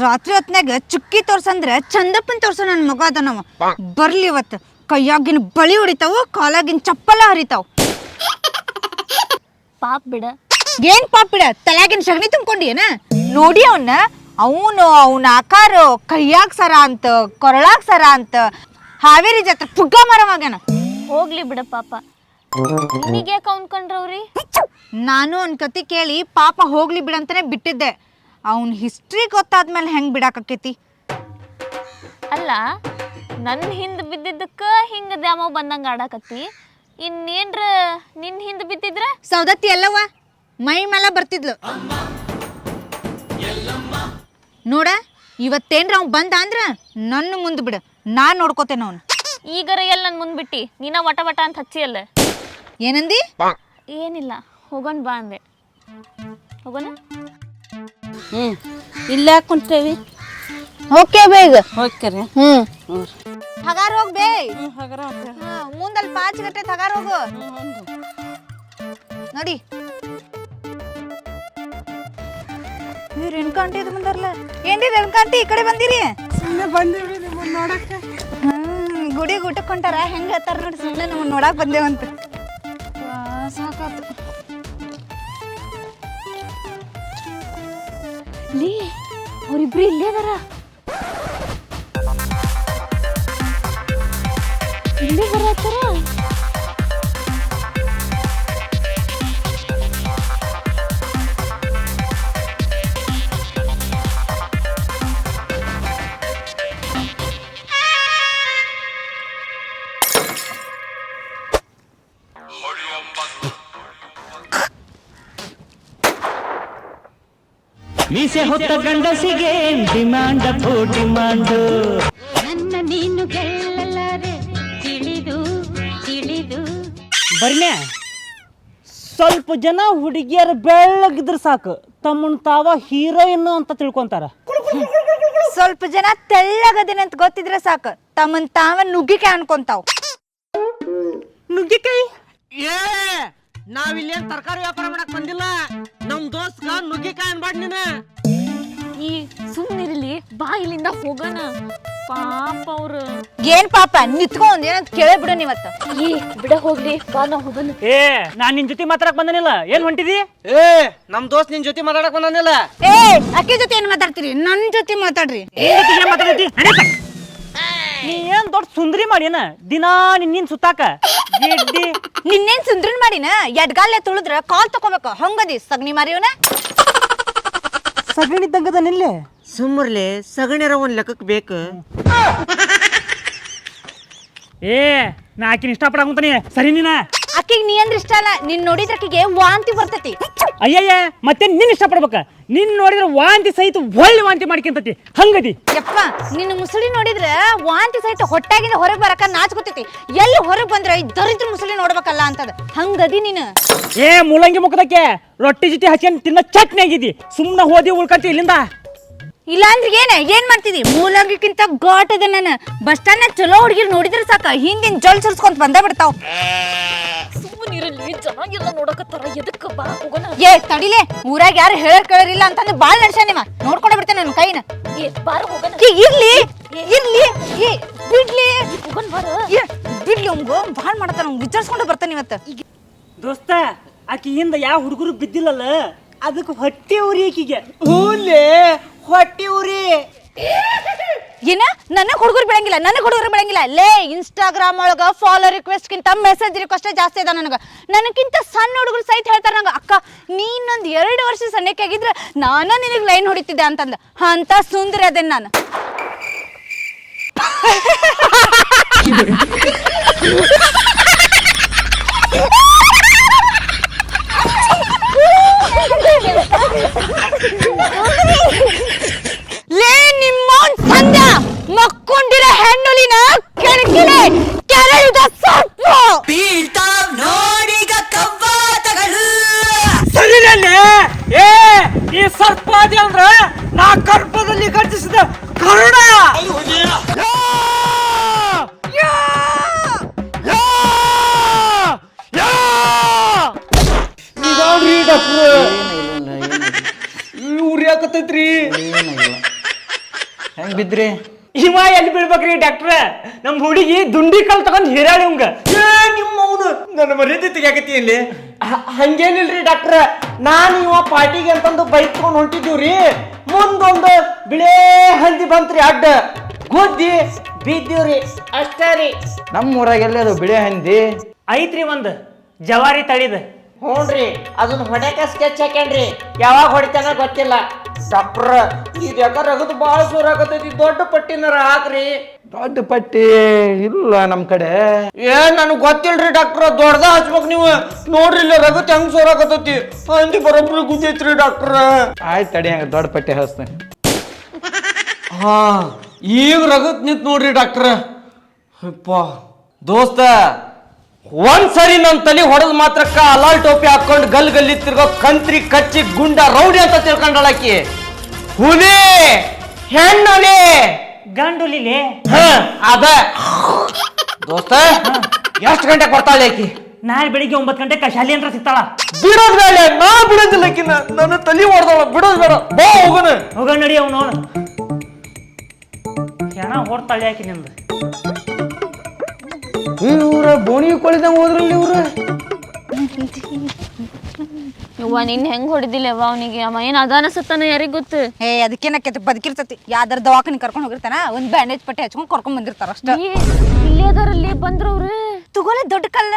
ರಾತ್ರಿ ಹೊತ್ನಾಗ ಚುಕ್ಕಿ ತೋರ್ಸಂದ್ರ ಚಂದಪ್ಪನ್ ತೋರ್ಸೋ ನನ್ನ ಮಗ ಅದ ಬರಲಿ ಬರ್ಲಿ ಇವತ್ತು ಕೈಯಾಗಿನ ಬಳಿ ಹೊಡಿತಾವು ಕಾಲಾಗಿನ ಚಪ್ಪಲ ಹರಿತಾವು. ಪಾಪ್ ಬಿಡ. ಏನ್ ಪಾಪಿಡ ತಲೆಯಾಗಿನ ಸಗಣಿ ತುಂಬ್ಕೊಂಡಿಯೇನ? ನೋಡಿ ಅವನ್ನ ಅವನು ಅವನ ಆಕಾರ ಕೈಯಾಗ ಸರ ಅಂತ ಕೊರಳಾಗ ಸರ ಅಂತ ಹಾವೇರಿ ಜಾತ್ರೆ ಪುಗ್ಗ ಮರವಾಗ್ಯಾನ ಹೋಗ್ಲಿ ಬಿಡ ಪಾಪ. ನಿನಗೆ ಯಾಕೆ ಅವ್ನ್ಕೊಂಡ್ರವ್ರಿ ನಾನು ಅವ್ನ ಕತಿ ಕೇಳಿ ಪಾಪ ಹೋಗ್ಲಿ ಬಿಡಂತಾನೆ ಬಿಟ್ಟಿದ್ದೆ. ಅವನ ಹಿಸ್ಟ್ರಿ ಗೊತ್ತಾದ್ಮೇಲೆ ಹೆಂಗ್ ಬಿಡಾಕಕ್ಕೈತಿ ಅಲ್ಲ ನನ್ನ ಹಿಂದ್ ಬಿದ್ದಿದ್ದಕ್ಕ ಹಿಂಗ ದ್ಯಾಮವ್ ಬಂದಂಗ ಆಡಾಕತ್ತಿ. ಇನ್ನೇನ್ರ ನಿನ್ ಹಿಂದ್ ಬಿದ್ದಿದ್ರ? ಸೌದತ್ತಿ ಎಲ್ಲವ ಮೈ ಮೇಲೆ ಬರ್ತಿದ್ಲು. ನೋಡ ಇವತ್ತೇನ್ರ ಅವ್ ಬಂದ ಅಂದ್ರ ನನ್ನ ಮುಂದ್ ಬಿಡು ನಾ ನೋಡ್ಕೋತೇನ ಅವನು. ಈಗರ ಎಲ್ಲ ನನ್ ಮುಂದ್ ಬಿಟ್ಟಿ? ನೀನ ವಟ ವಟ ಅಂತ ಹಚ್ಚಿ ಅಲ್ಲ ಏನಂದಿ? ಏನಿಲ್ಲ ಹೋಗೋಣ ಬಾ ಅಂದೆ. ಹೋಗೋಣ? ಹ್ಞೂ ಇಲ್ಲ ಕುಂತೇವಿ. ಓಕೆ ಬೇಗ. ಓಕೆ ರೀ. ಹ್ಞೂ ಹಗಾರ ಹೋಗ್ ಬೇಯ್ ಹ್ಞೂ ಹಗರ ಮುಂದಲ್ಲಿ ಪಾಚ್ ಗಟ್ಟೆ ಹಗಾರ್ ಹೋಗು. ನೋಡಿ. ನೀವು ರೇಣುಕಾಂಟಿ ಇದು ಬಂದಾರಲ್ಲ ಏನ್ರಿ ರೇಣುಕಾಂಟಿ ಈ ಕಡೆ ಬಂದಿರಿ? ಸುಮ್ಮನೆ ಬಂದಿರಿ ನಿಮ್ಮನ್ನ ನೋಡಕ್ಕೆ. ಹ್ಮ್ ಗುಡಿ ಊಟಕ್ಕೆ ಹೊಂಟಾರ. ಹೆಂಗೆ ಹೇಳ್ತಾರ ನೋಡಿ ಸುಮ್ಮನೆ ನಮ್ಮನ್ನ ನೋಡಕ್ ಬಂದೇವಂತ. ಸಾಕಾತು. ಲೇ ಅವ್ರಿಬ್ರು ಇಲ್ಲೇ ಅದಾರ. ಇಲ್ಲೇ ಬರತ್ತಾರ? ಮೀಸೆ ಹೊತ್ತ ಗಂಡಸಿಗೆ ಡಿಮಾಂಡ್ ಫೋ ಡಿಮಾಂಡ್ ನನ್ನ ನೀನು ಗೆಲ್ಲಲಾರೆ ತಿಳಿದು ತಿಳಿದು. ಬರ್ನ್ಯಾ ಸ್ವಲ್ಪ ಜನ ಹುಡುಗಿಯರ ಬೆಳ್ಳಗಿದ್ರೆ ಸಾಕು. ತಮ್ಮನ್ ತಾವ ಹೀರೋಯಿನ್ ಅಂತ ತಿಳ್ಕೊಂತಾರ. ಸ್ವಲ್ಪ ಜನ ತೆಳ್ಳಗದಿನ ಅಂತ ಗೊತ್ತಿದ್ರೆ ಸಾಕು. ತಮ್ಮನ್ ತಾವ ನುಗ್ಗಿಕಾಯಿ ಅನ್ಕೊಂತಾವ್. ನುಗ್ಗಿಕಾಯಿ ಏ ನಾವಿಲ್ಲೇನ್ ತರಕಾರಿ ವ್ಯಾಪಾರ ಮಾಡಕ್ ಬಂದಿಲ್ಲ? ನಮ್ ದೋಸ್ತ ನುಗ್ಗಿಕಾಯಿ ಅನ್ಬಾಡ್ ನೀನ. ಈ ಸುಮ್ಮನಿರಲಿ ಬಾ ಇಲ್ಲಿಂದ ಹೋಗೋಣ. ಪಾಪ ಅವ್ರು. ಏನ್ ಪಾಪ? ನಿತ್ಕೊಂಡ್ ಏನಂತ ಕೇಳೇ ಬಿಡ ನೀವತ್ತ. ಈ ಬಿಡ ಹೋಗ್ಲಿ ಬಾ ನಾ ಹೋಗೋಣ. ಏ ನಾನ್ ನಿನ್ ಜೊತೆ ಮಾತಾಡಕ್ ಬಂದನಿಲ್ಲ. ಏನ್ ಹೊಂಟಿದಿ? ಏ ನಮ್ ದೋಸ್ತ್ ನಿನ್ ಜೊತೆ ಮಾತಾಡಕ್ ಬಂದನಿಲ್ಲ. ಏ ಅಕ್ಕಿ ಜೊತೆ ಏನ್ ಮಾತಾಡ್ತೀರಿ? ನನ್ ಜೊತೆ ಮಾತಾಡ್ರಿ. ಏನ್ ಜೊತೆ ಏನ್ ಮಾತಾಡತಿ. ನೀ ಏನ್ ದೊಡ್ಡ ಸುಂದರಿ ಮಾಡಿನ ದಿನಾ ನಿನ್ನ ಸುತ್ತಾಕ. ನಿನ್ನೇನ್ ಸುಂದ್ರನ್ ಮಾಡಿನ? ಎಡ್ಗಾಲೆ ತುಳಿದ್ರ ಕಾಲ್ ತಕೋಬೇಕು. ಹಂಗದಿ ಸಗಣಿ ಮಾರಿಯವನ ಸಗಣಿದ್ದಂಗದ ನಿಲ್ಲೆ ಸುಮ್ಮರ್ಲೆ ಸಗಣಿರ ಒಂದ್ ಲೆಕ್ಕಕ್ ಬೇಕು. ಏ ನಾ ಆಕಿನ ಇಷ್ಟಪಡಕಂತಾನೆ ಸರಿ ನೀನ? ಅಕ್ಕಿಗೆ ನೀ ಅಂದ್ರೆ ಇಷ್ಟ ಅಲ್ಲ. ನಿನ್ ನೋಡಿದ್ರ ಅಕ್ಕಿಗೆ ವಾಂತಿ ಬರ್ತೈತಿ. ಅಯ್ಯಯ್ಯ ಮತ್ತೆ ನಿನ್ ಇಷ್ಟಪಡ್ಬೇಕ. ನಿನ್ ನೋಡಿದ್ರೆ ವಾಂತಿ ಸಹಿತ ಒಳ್ಳೆ ವಾಂತಿ ಮಾಡ್ಕೊಂತತಿ. ಹಂಗದಿ? ಯಪ್ಪ ನಿನ್ನ ಮುಸುಳಿ ನೋಡಿದ್ರೆ ವಾಂತಿ ಸಹಿತ ಹೊಟ್ಟಾಗಿಂದ ಹೊರಗೆ ಬರಕ ನಾಚ್ಕೊತೈತಿ. ಎಲ್ಲಿ ಹೊರಗೆ ಬಂದ್ರೆ ಈ ದರಿದ್ರ ಮುಸುಳಿ ನೋಡ್ಬೇಕಲ್ಲ ಅಂತದ. ಹಂಗದಿ ನೀನು? ಏ ಮೂಲಂಗಿ ಮುಖದಕ್ಕೆ ರೊಟ್ಟಿ ಜೊತೆ ಹಚ್ಕೊಂಡು ತಿನ್ನ ಚಟ್ನಿ ಆಗಿದಿ. ಸುಮ್ಮನೆ ಹೋದಿ ಉಳ್ಕಂತಿ ಇಲ್ಲಿಂದ. ಇಲ್ಲ ಅಂದ್ರೆ ಏನ ಏನ್ ಮಾಡ್ತಿದಿ? ಮೂಲಂಗಿಕ್ಕಿಂತ ಘಾಟ್ ಅದ ನಾನು. ಬಸ್ ಸ್ಟ್ಯಾಂಡ್ ಚಲೋ ಹುಡುಗಿರ್ ನೋಡಿದ್ರೆ ಸಾಕ. ಹಿಂದಿನ ಜಲ್ ಸುರ್ಸ್ಕೊಂತ ಬಂದ ಬಿಡ್ತಾವ್. ಸುಮ್ಮನಿರಲಿ ಎಲ್ಲ ನೋಡಕತ್ತಾರ. ಎದಕ್ಕ ಬಾ ಹೋಗೋಣ. ಏ ತಡಿಲೆ ಊರಾಗ ಯಾರು ಹೇಳರ್ ಕೇಳರಿಲ್ಲ ಅಂತಂದ್ರೆ ಬಾಳ್ ನಡ್ಸ ನಿಮ್ಮ ನೋಡ್ಕೊಂಡ ಬಿಡ್ತೇನೆ ನನ್ನ ಕೈನ. ಏ ಬಾರ ಹೋಗೋಣ. ಏ, ಇರ್ಲಿ ಇರ್ಲಿ ಏ ಬಿಡ್ಲಿ. ಹೋಗೋಣ ಬಾರ ಏ, ಬಿಡ್ಲಿ ಅವ್ನ್ಗು ಬಾಳ್ ಮಾಡತಾನ ಅವ್ನ್ ವಿಚಾರಿಸ್ಕೊಂಡು ಬರ್ತಾನೆ ಇವತ್ತು. ದೋಸ್ತ ಆಕಿ ಹಿಂದ ಯಾವ ಹುಡುಗರು ಬಿದ್ದಿಲ್ಲಲ್ಲ? ಅದಕ್ಕೆ ಹೊಟ್ಟೆ ಉರಿ ಈಕಿಗೆ. ಹೂಲೆ ಹೊಟ್ಟೆ ಉರಿ. ಏನ? ನನಗೆ ಹುಡುಗರು ಬಿಡಂಗಿಲ್ಲ ನನಗೆ ಹುಡುಗರು ಬಿಡಂಗಿಲ್ಲ ಲೇ ಇನ್ಸ್ಟಾಗ್ರಾಮ್ ಒಳಗ ಫಾಲೋ ರಿಕ್ವೆಸ್ಟ್ ಕಿಂತ ಮೆಸೇಜ್ ರಿಕ್ವೆಸ್ಟ್ ಜಾಸ್ತಿ ಅದ ನನಗ. ನನಗಿಂತ ಸಣ್ಣ ಹುಡುಗರು ಸಹಿತ ಹೇಳ್ತಾರೆ ನಂಗ ಅಕ್ಕ ನೀನೊಂದು ಎರಡು ವರ್ಷ ಸಣ್ಣಕ್ಕೆ ಆಗಿದ್ರೆ ನಾನು ನಿನಗೆ ಲೈನ್ ಹೊಡಿತಿದ್ದೆ ಅಂತಂದ. ಅಂತ ಸುಂದರ ಅದೇನ್ ನಾನು. ಲೇ ನಿಮ್ಮೋನ್ ಸಂದ ಬಿದ್ರಿ? ಇವ ಎಲ್ಲಿ ಬೀಳ್ಬೇಕ್ರಿ ಡಾಕ್ಟ್ರ ನಮ್ ಹುಡುಗಿ ದುಂಡಿ ಕಲ್ ತಗೊಂಡ್ ಹಿರಾಳಿ ಹಂಗ ನಿಮ್ಮ ಅವನು ನನ್ನ ಮರ್ಯಾದೆ ತೆಗಿಯಾಕತ್ತಿ ಇಲ್ಲಿ. ಹಂಗೇನಿಲ್ರಿ ಡಾಕ್ಟ್ರ ನಾನು ಇವ ಪಾರ್ಟಿಗೆ ಅಂತಂದು ಬೈಕ್ ತಗೊಂಡ್ ಹೊಂಟಿದ್ದೀವ್ರಿ. ಮುಂದೊಂದು ಬಿಳೇ ಹಂದಿ ಬಂತ್ರಿ ಅಡ್ಡ. ಗುದ್ದಿ ಬಿದ್ದೀವ್ರಿ. ಅಷ್ಟೇ ರೀ. ನಮ್ಮ ಊರಾಗ ಎಲ್ಲಿ ಅದು ಬಿಳಿ ಹಂದಿ. ಐತ್ರಿ ಒಂದ್ ಜವಾರಿ ತಳಿದ. ಹ್ಞೂನ್ರಿ. ಅದನ್ನ ಹೊಡೆಯಕ ಸ್ಕೆಚ್ ಹಾಕ್ಯಾನ್ರಿ. ಯಾವಾಗ ಹೊಡಿತಾನ ಗೊತ್ತಿಲ್ಲ. ಡಾಕ್ಟ್ರ ಈಗ ಯಾಕ ರಗದು ಭಾಳ ಜೋರ್ ಆಗತೈತಿ ದೊಡ್ಡ ಪಟ್ಟಿನಾರ ಹಾಕ್ರಿ. ದೊಡ್ಡ ಪಟ್ಟಿ ಇಲ್ಲ ನಮ್ ಕಡೆ. ಏ ನನಗ್ ಗೊತ್ತಿಲ್ರಿ ಡಾಕ್ಟ್ರ ದೊಡ್ಡದ ಹಚ್ಬೇಕು ನೀವು. ನೋಡ್ರಿ ಇಲ್ಲ ರಗತ್ ಹೆಂಗ್ ಜೋರ್ ಆಗತೈತಿ. ಅಂದಿ ಬರೋಬ್ರಿ ಗುದ್ದೈತ್ರಿ ಡಾಕ್ಟ್ರ. ಆಯ್ತು ತಡಿ ಹಂಗ ದೊಡ್ಡ ಪಟ್ಟಿ ಹಚ್ತೇನೆ. ಹಾ ಈಗ ರಗತ್ ನಿಂತ್ ನೋಡ್ರಿ ಡಾಕ್ಟ್ರ. ಅಪ್ಪ ದೋಸ್ತ. ಒಂದ್ ನನ್ನ ನನ್ ತಲೆ ಹೊಡೆದ್ ಮಾತ್ರಕ್ಕ ಅಲಾಲ್ ಟೋಪಿ ಹಾಕೊಂಡು ಗಲ್ ಗಲ್ಲಿ ತಿರ್ಗೋ ಕಂತ್ರಿ ಕಚ್ಚಿ ಗುಂಡ ರೌಡಿ ಅಂತ ತಿಳ್ಕೊಂಡಳಾಕಿ ಹುಲಿ ಹೆಣ್ಣುಲಿ. ಗಂಡುಲಿಲೆ. ಹ ಅದ. ದೋಸ್ತ ಎಷ್ಟು ಗಂಟೆ ಕೊಡ್ತಾಳೆ ಆಕಿ? ನಾಳೆ ಬೆಳಿಗ್ಗೆ ಒಂಬತ್ತು ಗಂಟೆ ಕಶಾಲಿ ಅಂತ ಸಿಗ್ತಾಳ. ಬಿಡೋದ್ ಬೇಡ ನಾ ಬಿಡೋದಿಲ್ಲ ಆಕಿನ ನನ್ನ ತಲೆ ಹೊಡೆದಳ ಬಿಡೋದ್ ಬೇಡ. ಬಾ ಹೋಗೋಣ. ಹೋಗ ನಡಿ ಅವನು. ಹೆಣ ಹೊಡ್ತಾಳೆ ಆಕಿ ನಿಂದು. ಇವ್ರ ಬೋಣಿ ಕೊಳಿದಂಗ ಹೋದ್ರಲ್ಲಿ ಇವ್ರ. ಯವ್ವ ನಿನ್ ಹೆಂಗ್ ಹೊಡೆದಿಲ್ಲ ಯವ್ವ ಅವನಿಗೆ? ಅವ ಏನ್ ಅದ ಅನಸತ್ತಾನ ಯಾರಿಗ್ ಗೊತ್ತು? ಏ ಅದಕ್ಕೇನಕ್ಕೆ ಬದುಕಿರ್ತತಿ. ಯಾವ್ದಾರ ದವಾಖಾನಿ ಕರ್ಕೊಂಡು ಹೋಗಿರ್ತಾನ ಒಂದ್ ಬ್ಯಾಂಡೇಜ್ ಪಟ್ಟಿ ಹಚ್ಕೊಂಡ್ ಕರ್ಕೊಂಡ್ ಬಂದಿರ್ತಾರ ಅಷ್ಟೇ. ಏ, ಇಲ್ಲೇ ಅದಾರಲ್ಲಿ ಬಂದ್ರವ್ರು ತಗೋಲೆ ದೊಡ್ಡ ಕಲ್ಲ.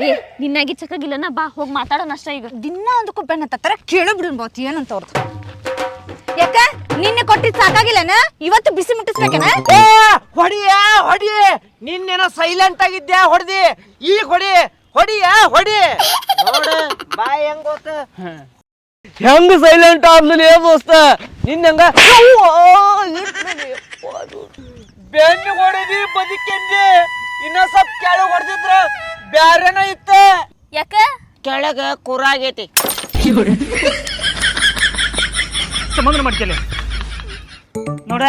ಏ ನಿನ್ನಾಗಿ ಚಕ್ಕಾಗಿಲ್ಲನ ಬಾ ಹೋಗಿ ಮಾತಾಡೋಣ ಅಷ್ಟ ಈಗ. ದಿನ ಒಂದಕ್ಕೂ ಬೆನ್ನ ಹತ್ತಾರ ಕೇಳ ಬಾತ್ ಏನಂತ ಅವ್ರದ್ದು ಯಾಕ? ನಿನ್ನೆ ಕೊಟ್ಟಿದ್ ಸಾಕಾಗಿಲ್ಲನ? ಇವತ್ತು ಬಿಸಿ ಮುಟ್ಟಿಸ್ಬೇಕನ? ಏ ಹೊಡಿಯ ಹೊಡಿ. ನಿನ್ನೇನೋ ಸೈಲೆಂಟ್ ಆಗಿದ್ಯಾ ಹೊಡ್ದಿ. ಈಗ ಹೊಡಿ. ಹೊಡಿಯ ಹೊಡಿ. ನೋಡ ಬಾಯ್ ಹೆಂಗ್ ಗೊತ್ತ ಹೆಂಗ್ ಸೈಲೆಂಟ್ ಆದ್ಲಿ ದೋಸ್ತ? ನಿನ್ನ ಹಂಗ? ಬೆನ್ನು ಹೊಡೆದಿ ಬದುಕಿದ್ದೆ. ಇನ್ನ ಸ್ವಲ್ಪ ಕೆಳಗ್ ಹೊಡೆದಿದ್ರ ಬ್ಯಾರೆನ ಇತ್ತ. ಯಾಕ? ಕೆಳಗ ಕುರಾಗೈತಿ ಸಂಬಂಧ ಮಾಡ್ಕೇಳಿ ನೋಡ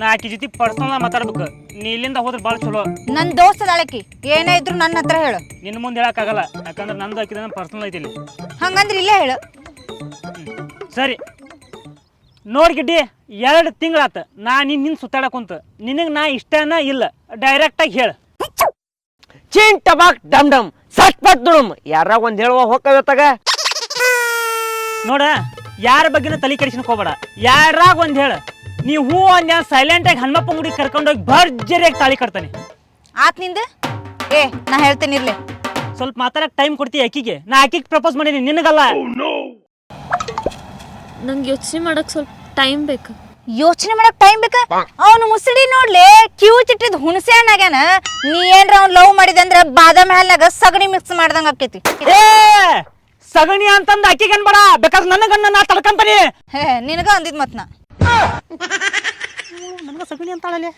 ನಾ ಆಕಿ ಜೊತೆ ಪರ್ಸನಲ್ ಮಾತಾಡ್ಬೇಕು. ನೀ ಇಲ್ಲಿಂದ ಹೋದ್ರೆ ಭಾಳ ಚಲೋ. ನನ್ ದೋಸ್ತ ಅದಾಳಕಿ ಏನೇ ಇದ್ರು ನನ್ನ ಹತ್ರ ಹೇಳು. ನಿನ್ನ ಮುಂದೆ ಹೇಳಕ್ಕಾಗಲ್ಲ ಯಾಕಂದ್ರೆ ನಂದು ಹಾಕಿದ ಪರ್ಸನಲ್ ಐತಿ ಇಲ್ಲಿ. ಹಂಗಂದ್ರೆ ಇಲ್ಲೇ ಹೇಳು. ಸರಿ. ನೋಡಿ ಗಿಡ್ಡಿ ಎರಡು ತಿಂಗಳಾತ ನಾ ನಿನ್ ನಿನ್ ಸುತ್ತಾಡಕ್ ಕುಂತ. ನಿನಗೆ ನಾ ಇಷ್ಟನ ಇಲ್ಲ ಡೈರೆಕ್ಟಾಗಿ ಹೇಳು. ಚಿನ್ ಟಬಾಕ್ ಡಮ್ ಡಮ್ ಸಟ್ ಪಟ್ ದುಡುಮ್. ಯಾರ ಒಂದ್ ಹೇಳುವ ಹೋಗ್ತಾಗ ನೋಡ ಯಾರ ಬಗ್ಗೆನೂ ತಲೆ ಕೆಡಿಸ್ಕೊಕ್ ಹೋಗ್ಬೇಡ. ಯಾರಾಗ ಒಂದ್ ಹೇಳ ನೀ ಹೂ ಅಂದ ಸೈಲೆಂಟ್ ಆಗಿ ಹನುಮಪ್ಪ ಗುಡಿ ಕರ್ಕೊಂಡೋಗಿ ಭರ್ಜರಿಯಾಗಿ ತಾಳಿ ಕಟ್ತಾನೆ. ಆತ್ನಿಂದ? ಏ ನಾ ಹೇಳ್ತೇನೆ ಇರ್ಲಿ. ಸ್ವಲ್ಪ ಮಾತಾಡಕ್ ಟೈಮ್ ಕೊಡ್ತೀಯ ಅಕ್ಕಿಗೆ. ನಾ ಅಕ್ಕಿಗೆ ಪ್ರಪೋಸ್ ಮಾಡೀನಿ ನಿನಗಲ್ಲ. ನಂಗೆ ಯೋಚನೆ ಮಾಡಕ್ ಸ್ವಲ್ಪ ಟೈಮ್ ಬೇಕು. ಯೋಚನೆ ಮಾಡಕ್ ಟೈಮ್ ಬೇಕ? ಅವನು ಮುಸುಡಿ ನೋಡ್ಲಿ ಕ್ಯೂ ಚಿಟ್ಟಿದ್ ಹುಣಸೆ ಹಣ್ಣಾಗ್ಯಾನ ನೀ ಏನ್ರ ಅವ್ನ್ ಲವ್ ಮಾಡಿದಂದ್ರ ಬಾದಾಮಿ ಹಾಲ್ನಾಗ ಸಗಣಿ ಮಿಕ್ಸ್ ಮಾಡ್ದಂಗ ಆಕೈತಿ ಏ! ಸಗಣಿ ಅಂತಂದ ಅಕ್ಕಿಗೆ ಅನ್ಬೇಡ ಬೇಕಾದ್ರೆ ಗಣ್ಣ ನಾ ತಡ್ಕಂತಾನೆ ಹೇ ನಿನಗ ಅಂದಿದ್ ಮತ್ ನಾ. ನನಗ ಸಗಣಿ ಅಂತಾಳಲೆ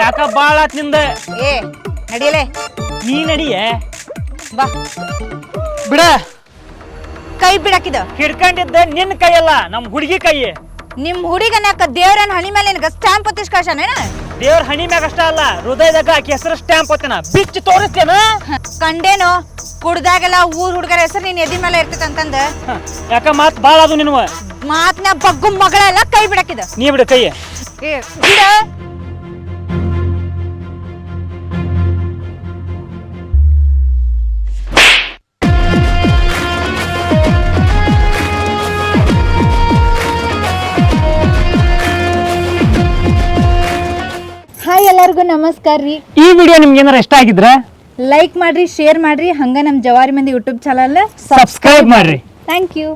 ಯಾಕ ಬಾಳ ಆತ್ನಿಂದ? ಏ ನಡಿಯಲೇ? ನೀ ನಡಿಯೇ? ಬಾ. ಬಿಡ. ಕೈ ಬಿಡಾಕಿದ. ಹಿಡ್ಕೊಂಡಿದ್ದ ನಿನ್ನ ಕೈಯಲ್ಲ ನಮ್ ಹುಡುಗಿ ಕೈ. ನಿಮ್ ಹುಡುಗನ್ಯಾಕ ದೇವ್ರನ್ ಹಣಿ ಮೇಲೆ ನಿನಗ ಸ್ಟ್ಯಾಂಪ್ ಒತ್ತಿಸ್ ಕಳ್ಸಾನೇನ ದೇವ್ರ ಹಣಿ ಮ್ಯಾಗ ಅಷ್ಟ ಅಲ್ಲ ಹೃದಯದಾಗ ಆಕಿ ಹೆಸರು ಸ್ಟ್ಯಾಂಪ್ ಹೊತ್ತೇನ ಬಿಚ್ಚಿ ತೋರಿಸ್ತೇನ ಕಂಡೇನೋ? ಕುಡ್ದಾಗೆಲ್ಲ ಊರ್ ಹುಡುಗರ ಹೆಸರು ನೀನ್ ಎದಿ ಮೇಲೆ ಇರ್ತೈತೆ ಅಂತಂದ. ಯಾಕ ಮಾತ್ ಬಾಳ ಅದು ನಿನ್ವ? ಮಾತ್ನ ಬಗ್ಗು ಮಗಳೆಲ್ಲ ಕೈ ಬಿಡಕಿದ. ನೀ ಬಿಡ ಕೈ ಏ ಬಿಡ. ಹಾಯ್ ಎಲ್ಲರಿಗೂ ನಮಸ್ಕಾರ ರೀ ಈ ವಿಡಿಯೋ ನಿಮ್ಗೆ ಏನಾರ ಇಷ್ಟ ಆಗಿದ್ರ? ಲೈಕ್ ಮಾಡ್ರಿ ಶೇರ್ ಮಾಡ್ರಿ ಹಂಗ ನಮ್ಮ ಜವಾರಿ ಮಂದಿ ಯೂಟ್ಯೂಬ್ ಚಾನಲ್ ಸಬ್ಸ್ಕ್ರೈಬ್ ಮಾಡ್ರಿ. Thank you